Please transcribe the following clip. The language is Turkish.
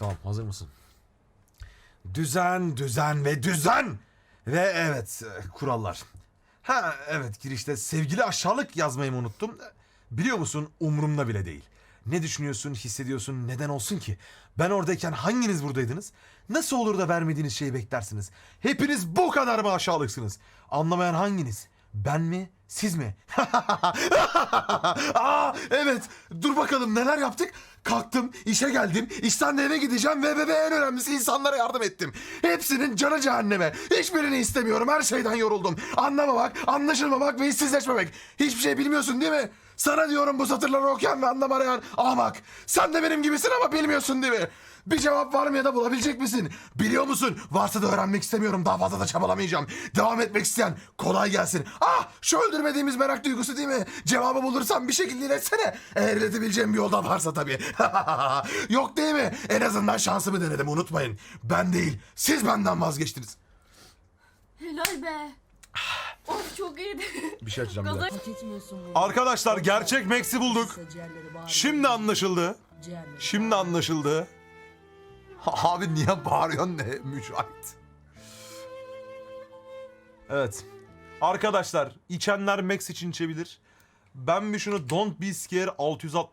Tamam hazır mısın? Düzen, düzen ve düzen. Ve evet e, kurallar. Ha evet girişte sevgili aşağılık yazmayı unuttum? Biliyor musun umurumda bile değil. Ne düşünüyorsun, hissediyorsun, neden olsun ki? Ben oradayken hanginiz buradaydınız? Nasıl olur da vermediğiniz şeyi beklersiniz? Hepiniz bu kadar mı aşağılıksınız? Anlamayan hanginiz? Ben mi? Siz mi? Aa, evet. Dur bakalım neler yaptık? Kalktım, işe geldim, işten de eve gideceğim ve, ve, ve en önemlisi insanlara yardım ettim. Hepsinin canı cehenneme. Hiçbirini istemiyorum. Her şeyden yoruldum. Anlamamak, anlaşılmamak ve işsizleşmemek. Hiçbir şey bilmiyorsun değil mi? Sana diyorum bu satırları okuyan ve anlamayan ahmak. Sen de benim gibisin ama bilmiyorsun değil mi? Bir cevap var mı ya da bulabilecek misin? Biliyor musun? Varsa da öğrenmek istemiyorum. Daha fazla da çabalamayacağım. Devam etmek isteyen kolay gelsin. Ah şu öldürmediğimiz merak duygusu değil mi? Cevabı bulursan bir şekilde iletsene. Eğer iletebileceğim bir yolda varsa tabii. Yok değil mi? En azından şansımı denedim unutmayın. Ben değil siz benden vazgeçtiniz. Helal be. Çok iyiydi. Bir şey açacağım bir Gaza- dakika. Arkadaşlar gerçek Max'i bulduk. Şimdi anlaşıldı. Şimdi anlaşıldı. Abi niye bağırıyorsun ne mücahit? Evet. Arkadaşlar içenler Max için içebilir. Ben bir şunu Don't Be Scared 660